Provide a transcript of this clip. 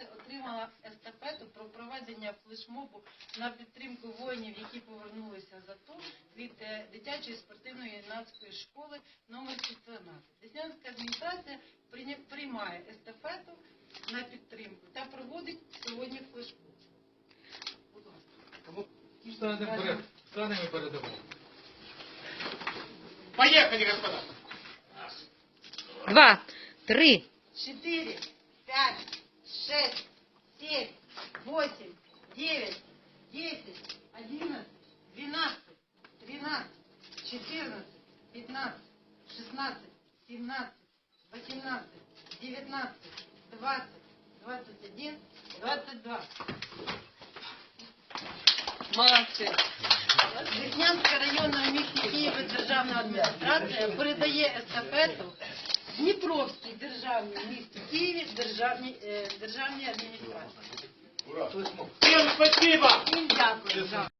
адміністрація отримала естафету про проведення флешмобу на підтримку воїнів, які повернулися з АТО від е, дитячої спортивної юнацької школи номер 14. Деснянська адміністрація приймає естафету на підтримку та проводить сьогодні флешмоб. Будь ласка. Станемо передамо. Поехали, господа. Два, три, четыре, пять, шесть, семь, восемь, девять, десять, одиннадцать, двенадцать, тринадцать, четырнадцать, пятнадцать, шестнадцать, семнадцать, восемнадцать, девятнадцать, двадцать, двадцать один, двадцать два. Молодці. Деснянська районна в місті Києва державна адміністрація передає естафету Дніпровській державній в місті Києві державній, е, державній адміністрації. Всем спасибо. Всім дякую.